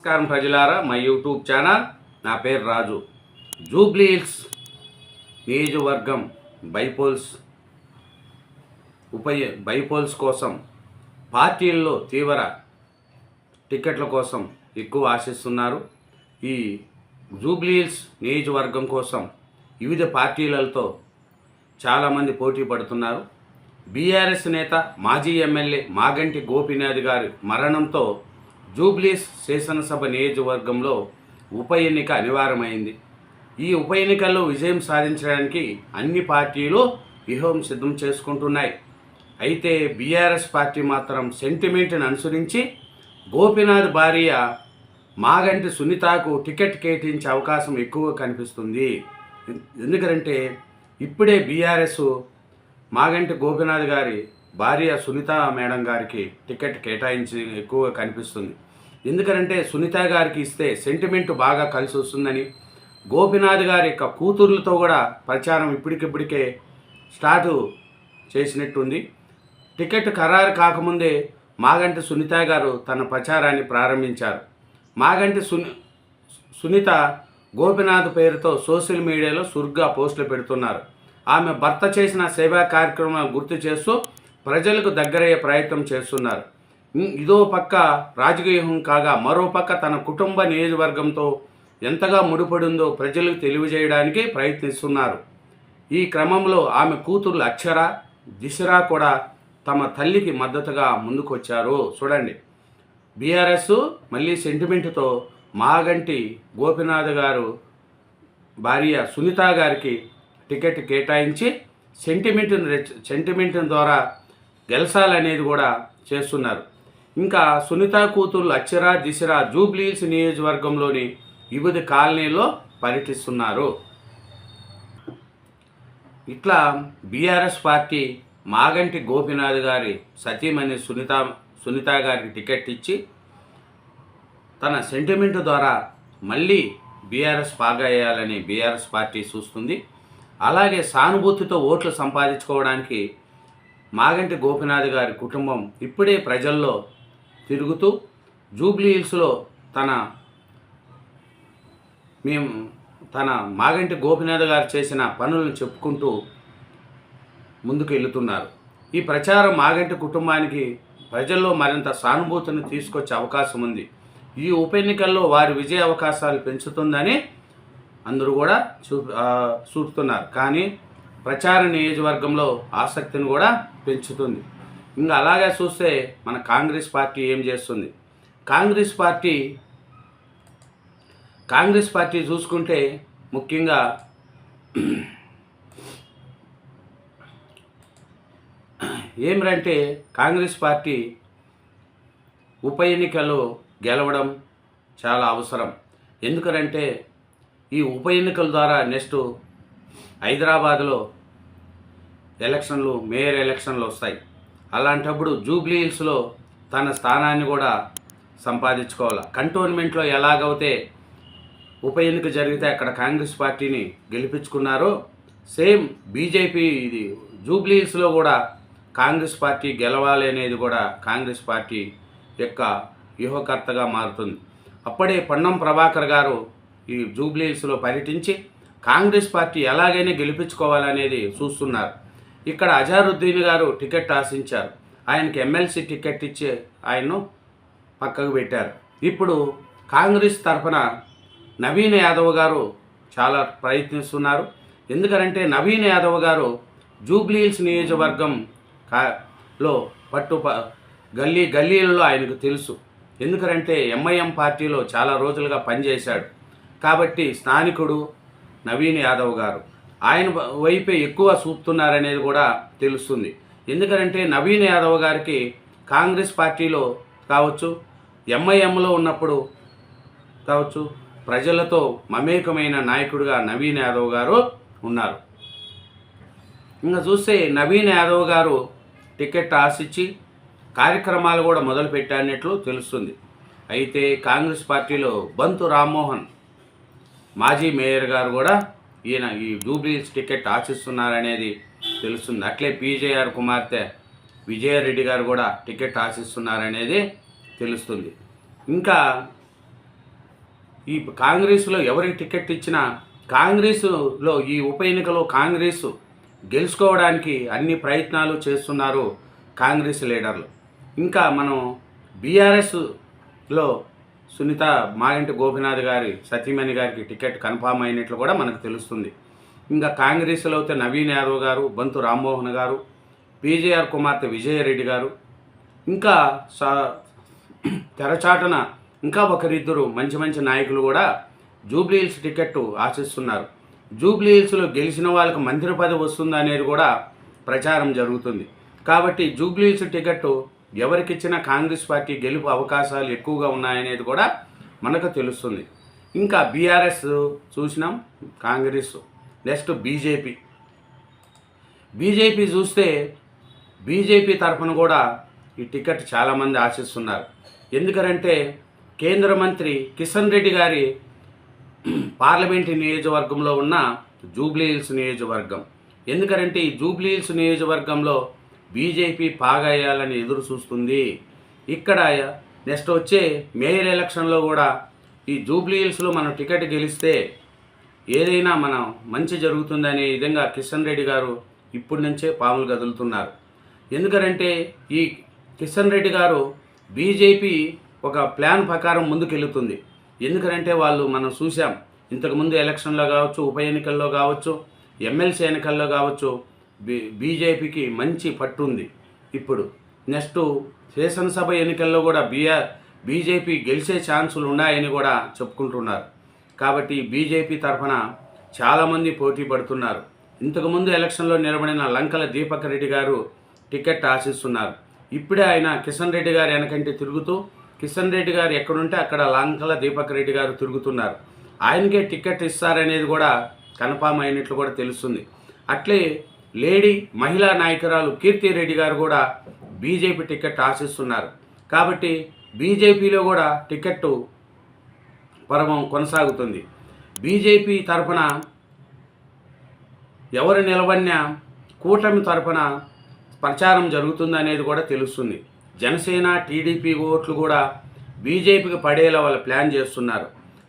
నమస్కారం ప్రజలారా మా యూట్యూబ్ ఛానల్ నా పేరు రాజు. జూబ్లీహిల్స్ నియోజకవర్గం బైపోల్స్ ఉప బైపోల్స్ కోసం పార్టీల్లో తీవ్ర టికెట్ల కోసం ఎక్కువ ఆశిస్తున్నారు. ఈ జూబ్లీల్స్ నియోజకవర్గం కోసం వివిధ పార్టీలతో చాలామంది పోటీ పడుతున్నారు. బీఆర్ఎస్ నేత మాజీ ఎమ్మెల్యే మాగంటి గోపీనాథ్ గారి మరణంతో జూబ్లీస్ శాసనసభ నియోజకవర్గంలో ఉప ఎన్నిక అనివార్యమైంది. ఈ ఉప ఎన్నికల్లో విజయం సాధించడానికి అన్ని పార్టీలు వ్యూహం సిద్ధం చేసుకుంటున్నాయి. అయితే బీఆర్ఎస్ పార్టీ మాత్రం సెంటిమెంట్ని అనుసరించి గోపినాథ్ భార్య మాగంటి సునీతకు టికెట్ కేటాయించే అవకాశం ఎక్కువగా కనిపిస్తుంది. ఎందుకంటే ఇప్పుడే బీఆర్ఎస్ మాగంటి గోపినాథ్ గారి భార్య సునీత మేడం గారికి టికెట్ కేటాయించి ఎక్కువగా కనిపిస్తుంది. ఎందుకంటే సునీత గారికి ఇస్తే సెంటిమెంట్ బాగా కలిసి వస్తుందని గోపినాథ్ గారి యొక్క కూతుర్లతో కూడా ప్రచారం ఇప్పటికిప్పటికే స్టార్ట్ చేసినట్టుంది. టికెట్ ఖరారు కాకముందే మాగంటి సునీత గారు తన ప్రచారాన్ని ప్రారంభించారు. మాగంటి సుని సునీత గోపినాథ్ పేరుతో సోషల్ మీడియాలో సురుగ్గా పోస్టులు పెడుతున్నారు. ఆమె భర్త చేసిన సేవా కార్యక్రమాలు గుర్తు చేస్తూ ప్రజలకు దగ్గరయ్యే ప్రయత్నం చేస్తున్నారు. ఇదో పక్క రాజకీయం కాగా మరో పక్క తన కుటుంబ నియోజకవర్గంతో ఎంతగా ముడిపడిందో ప్రజలకు తెలియజేయడానికి ప్రయత్నిస్తున్నారు. ఈ క్రమంలో ఆమె కూతురు అక్షర దిశరా కూడా తమ తల్లికి మద్దతుగా ముందుకొచ్చారు. చూడండి. బీఆర్ఎస్ మళ్ళీ సెంటిమెంట్తో మాగంటి గోపినాథ్ గారు భార్య సునీత గారికి టికెట్ కేటాయించి సెంటిమెంట్ని సెంటిమెంట్ ద్వారా గెలసాలనేది కూడా చేస్తున్నారు. ఇంకా సునీత కూతురు అక్షరా దిశరా జూబ్లీస్ నియోజకవర్గంలోని వివిధ కాలనీలో పర్యటిస్తున్నారు. ఇట్లా బీఆర్ఎస్ పార్టీ మాగంటి గోపినాథ్ గారి సతీమణి సునీత సునీత గారికి టికెట్ ఇచ్చి తన సెంటిమెంట్ ద్వారా మళ్ళీ బీఆర్ఎస్ పాగేయాలని బీఆర్ఎస్ పార్టీ చూస్తుంది. అలాగే సానుభూతితో ఓట్లు సంపాదించుకోవడానికి మాగంటి గోపినాథ్ గారి కుటుంబం ఇప్పుడే ప్రజల్లో తిరుగుతూ జూబ్లీ హిల్స్లో తన మేము తన మాగంటి గోపినాథ్ గారు చేసిన పనులను చెప్పుకుంటూ ముందుకు వెళుతున్నారు ఈ ప్రచారం మాగంటి కుటుంబానికి ప్రజల్లో మరింత సానుభూతిని తీసుకొచ్చే అవకాశం ఉంది. ఈ ఉప ఎన్నికల్లో వారి విజయ అవకాశాలు పెంచుతుందని అందరూ కూడా చూ చూపుతున్నారు. కానీ ప్రచార నియోజకవర్గంలో ఆసక్తిని కూడా పెంచుతుంది. ఇంకా అలాగే చూస్తే మన కాంగ్రెస్ పార్టీ ఏం చేస్తుంది? కాంగ్రెస్ పార్టీ కాంగ్రెస్ పార్టీ చూసుకుంటే ముఖ్యంగా ఏమిరంటే కాంగ్రెస్ పార్టీ ఉప ఎన్నికలు గెలవడం చాలా అవసరం. ఎందుకనంటే ఈ ఉప ఎన్నికల ద్వారా నెక్స్ట్ హైదరాబాద్లో ఎలక్షన్లు మేయర్ ఎలక్షన్లు వస్తాయి. అలాంటప్పుడు జూబ్లీ హిల్స్లో తన స్థానాన్ని కూడా సంపాదించుకోవాలి? కంటోన్మెంట్లో ఎలాగైతే ఉప ఎన్నిక జరిగితే అక్కడ కాంగ్రెస్ పార్టీని గెలిపించుకున్నారో సేమ్ బీజేపీ ఇది జూబ్లీ హిల్స్లో కూడా కాంగ్రెస్ పార్టీ గెలవాలి అనేది కూడా కాంగ్రెస్ పార్టీ యొక్క వ్యూహకర్తగా మారుతుంది. అప్పుడే పొన్నం ప్రభాకర్ గారు ఈ జూబ్లీ హిల్స్లో పర్యటించి కాంగ్రెస్ పార్టీ ఎలాగైనా గెలిపించుకోవాలనేది చూస్తున్నారు. ఇక్కడ అజారుద్దీన్ గారు టికెట్ ఆశించారు. ఆయనకి ఎమ్మెల్సీ టికెట్ ఇచ్చి ఆయన్ను పక్కకు పెట్టారు. ఇప్పుడు కాంగ్రెస్ తరఫున నవీన్ యాదవ్ గారు చాలా ప్రయత్నిస్తున్నారు. ఎందుకంటే నవీన్ యాదవ్ గారు జూబ్లీహిల్స్ నియోజకవర్గం లో పట్టు గల్లీ గల్లీలలో ఆయనకు తెలుసు. ఎందుకంటే ఎంఐఎం పార్టీలో చాలా రోజులుగా పనిచేశాడు. కాబట్టి స్థానికుడు నవీన్ యాదవ్ గారు. ఆయన వైపే ఎక్కువ చూపుతున్నారనేది కూడా తెలుస్తుంది. ఎందుకంటే నవీన్ యాదవ్ గారికి కాంగ్రెస్ పార్టీలో కావచ్చు ఎంఐఎంలో ఉన్నప్పుడు కావచ్చు ప్రజలతో మమేకమైన నాయకుడిగా నవీన్ యాదవ్ గారు ఉన్నారు. ఇంకా చూస్తే నవీన్ యాదవ్ గారు టికెట్ ఆశించి కార్యక్రమాలు కూడా మొదలుపెట్టానట్లు తెలుస్తుంది. అయితే కాంగ్రెస్ పార్టీలో బంతు రామ్మోహన్ మాజీ మేయర్ గారు కూడా ఈయన ఈ జూబ్లీస్ టికెట్ ఆశిస్తున్నారనేది తెలుస్తుంది. అట్లే పీజేఆర్ కుమార్తె విజయారెడ్డి గారు కూడా టికెట్ ఆశిస్తున్నారనేది తెలుస్తుంది. ఇంకా ఈ కాంగ్రెస్లో ఎవరికి టికెట్ ఇచ్చినా కాంగ్రెస్లో ఈ ఉప ఎన్నికలో కాంగ్రెస్ గెలుచుకోవడానికి అన్ని ప్రయత్నాలు చేస్తున్నారు కాంగ్రెస్ లీడర్లు. ఇంకా మనం బీఆర్ఎస్లో సునీత మాగంటి గోపినాథ్ గారి సతీమణి గారికి టికెట్ కన్ఫామ్ అయినట్లు కూడా మనకు తెలుస్తుంది. ఇంకా కాంగ్రెస్లో అయితే నవీన్ యాదవ్ గారు బంతు రామ్మోహన్ గారు పీజేఆర్ కుమార్తె విజయరెడ్డి గారు ఇంకా తెరచాటన ఇంకా ఒకరిద్దరు మంచి మంచి నాయకులు కూడా జూబ్లీ హిల్స్ టికెట్ ఆశిస్తున్నారు. జూబ్లీ హిల్స్లో గెలిచిన వాళ్ళకి మంత్రి పదవి వస్తుంది అనేది కూడా ప్రచారం జరుగుతుంది. కాబట్టి జూబ్లీ హిల్స్ టికెట్ ఎవరికిచ్చినా కాంగ్రెస్ పార్టీ గెలుపు అవకాశాలు ఎక్కువగా ఉన్నాయనేది కూడా మనకు తెలుస్తుంది. ఇంకా బీఆర్ఎస్ చూసినాం కాంగ్రెస్ నెక్స్ట్ బీజేపీ. బీజేపీ చూస్తే బీజేపీ తరఫున కూడా ఈ టికెట్ చాలామంది ఆశిస్తున్నారు. ఎందుకంటే కేంద్ర మంత్రి కిషన్ రెడ్డి గారి పార్లమెంటు నియోజకవర్గంలో ఉన్న జూబ్లీ హిల్స్ నియోజకవర్గం. ఎందుకంటే ఈ జూబ్లీ హిల్స్ నియోజకవర్గంలో బీజేపీ పాగయ్యాలని ఎదురు చూస్తుంది. ఇక్కడ నెక్స్ట్ వచ్చే మేయర్ ఎలక్షన్లో కూడా ఈ జూబ్లీహిల్స్లో మనం టికెట్ గెలిస్తే ఏదైనా మనం మంచి జరుగుతుందనే విధంగా కిషన్ రెడ్డి గారు ఇప్పటి నుంచే పాములు కదులుతున్నారు. ఎందుకంటే ఈ కిషన్ రెడ్డి గారు బీజేపీ ఒక ప్లాన్ ప్రకారం ముందుకెళ్తుంది. ఎందుకంటే వాళ్ళు మనం చూసాం ఇంతకుముందు ఎలక్షన్లో కావచ్చు ఉప ఎన్నికల్లో కావచ్చు ఎమ్మెల్సీ ఎన్నికల్లో కావచ్చు బీ బీజేపీకి మంచి పట్టుంది. ఇప్పుడు నెక్స్ట్ శాసనసభ ఎన్నికల్లో కూడా బీఆర్ బీజేపీ గెలిచే ఛాన్సులు ఉన్నాయని కూడా చెప్పుకుంటున్నారు. కాబట్టి బీజేపీ తరఫున చాలామంది పోటీ పడుతున్నారు. ఇంతకుముందు ఎలక్షన్లో నిలబడిన లంకల దీపక్ రెడ్డి గారు టికెట్ ఆశిస్తున్నారు. ఇప్పుడే ఆయన కిషన్ రెడ్డి గారు వెనకంటే తిరుగుతూ కిషన్ రెడ్డి గారు ఎక్కడుంటే అక్కడ లంకల దీపక్ రెడ్డి గారు తిరుగుతున్నారు. ఆయనకే టికెట్ ఇస్తారనేది కూడా కన్ఫామ్ అయినట్లు కూడా తెలుస్తుంది. అట్లే లేడీ మహిళా నాయకురాలు కీర్తి రెడ్డి గారు కూడా బీజేపీ టికెట్ ఆశిస్తున్నారు. కాబట్టి బీజేపీలో కూడా టికెట్టు పరమం కొనసాగుతుంది. బీజేపీ తరఫున ఎవరు నిలబడినా కూటమి తరఫున ప్రచారం జరుగుతుందనేది కూడా తెలుస్తుంది. జనసేన టీడీపీ ఓట్లు కూడా బీజేపీకి పడేలా వాళ్ళు ప్లాన్ చేస్తున్నారు.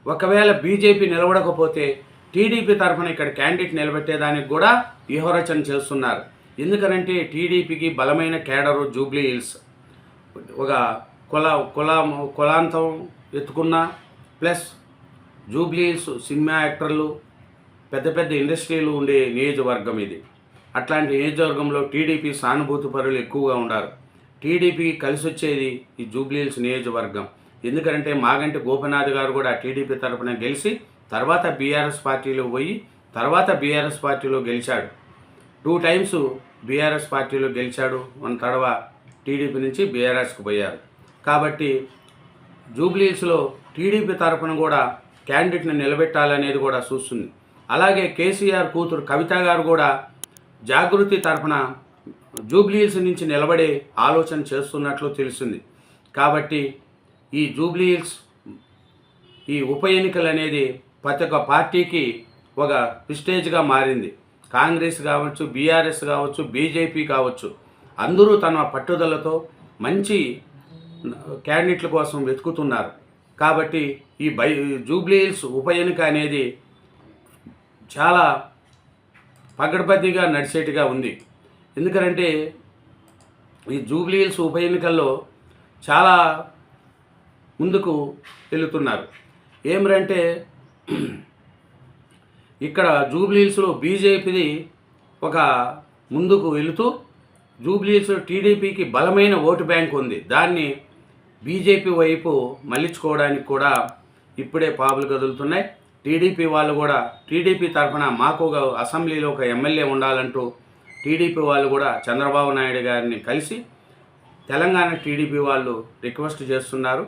ఒకవేళ బీజేపీ నిలబడకపోతే టీడీపీ తరఫున ఇక్కడ క్యాండిడేట్ నిలబెట్టేదానికి కూడా వ్యూహరచన చేస్తున్నారు. ఎందుకనంటే టీడీపీకి బలమైన కేడరు జూబ్లీ హిల్స్. ఒక కుల కుల కులాంతం ఎత్తుకున్న ప్లస్ జూబ్లీ హిల్స్ సినిమా యాక్టర్లు పెద్ద పెద్ద ఇండస్ట్రీలు ఉండే నియోజకవర్గం ఇది. అట్లాంటి నియోజకవర్గంలో టీడీపీ సానుభూతి పరులు ఎక్కువగా ఉన్నారు టీడీపీ కలిసి వచ్చేది ఈ జూబ్లీహిల్స్ నియోజకవర్గం. ఎందుకంటే మాగంటి గోపనాథ్ గారు కూడా టీడీపీ తరఫున గెలిచి తర్వాత బీఆర్ఎస్ పార్టీలో పోయి తర్వాత బీఆర్ఎస్ పార్టీలో గెలిచాడు. టూ టైమ్స్ బీఆర్ఎస్ పార్టీలో గెలిచాడు. మన తడవ టీడీపీ నుంచి బీఆర్ఎస్కి పోయారు. కాబట్టి జూబ్లీస్లో టీడీపీ తరఫున కూడా క్యాండిడేట్ని నిలబెట్టాలనేది కూడా చూస్తుంది. అలాగే కేసీఆర్ కూతురు కవిత గారు కూడా జాగృతి తరఫున జూబ్లీహిల్స్ నుంచి నిలబడే ఆలోచన చేస్తున్నట్లు తెలిసింది కాబట్టి ఈ జూబ్లీహిల్స్ ఈ ఉప ఎన్నికలు అనేది ప్రతి ఒక్క పార్టీకి ఒక ప్రిస్టేజ్గా మారింది. కాంగ్రెస్ కావచ్చు బీఆర్ఎస్ కావచ్చు బీజేపీ కావచ్చు అందరూ తన పట్టుదలతో మంచి క్యాండిడేట్ల కోసం వెతుకుతున్నారు. కాబట్టి ఈ బై జూబ్లీహిల్స్ ఉప ఎన్నిక అనేది చాలా పగడబద్దీగా నడిచేట్టుగా ఉంది. ఎందుకంటే ఈ జూబ్లీహిల్స్ ఉప ఎన్నికల్లో చాలా ముందుకు వెళుతున్నారు. ఏమిరంటే ఇక్కడ జూబ్లీహిల్స్లో బీజేపీది ఒక ముందుకు వెళుతూ జూబ్లీహిల్స్ టీడీపీకి బలమైన ఓటు బ్యాంక్ ఉంది. దాన్ని బీజేపీ వైపు మళ్ళించుకోవడానికి కూడా ఇప్పుడే పాపులు కదులుతున్నాయి. టీడీపీ వాళ్ళు కూడా టీడీపీ తరఫున మాకు ఒక అసెంబ్లీలో ఒక ఎమ్మెల్యే ఉండాలంటూ టీడీపీ వాళ్ళు కూడా చంద్రబాబు నాయుడు గారిని కలిసి తెలంగాణ టీడీపీ వాళ్ళు రిక్వెస్ట్ చేస్తున్నారు.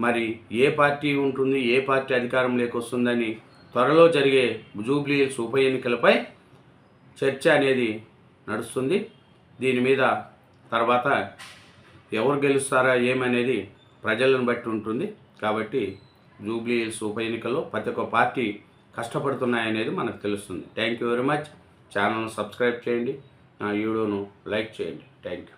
మరి ఏ పార్టీ ఉంటుంది ఏ పార్టీ అధికారం వస్తుందని త్వరలో జరిగే జూబ్లీ హిల్స్ ఉప ఎన్నికలపై చర్చ అనేది నడుస్తుంది. దీని మీద తర్వాత ఎవరు గెలుస్తారా ఏమనేది ప్రజలను బట్టి ఉంటుంది. కాబట్టి జూబ్లీ హిల్స్ ఉప ఎన్నికల్లో ప్రతి ఒక్క పార్టీ కష్టపడుతున్నాయనేది మనకు తెలుస్తుంది. Thank you very much. ఛానల్ను సబ్స్క్రైబ్ చేయండి. నా వీడియోను లైక్ చేయండి. Thank you.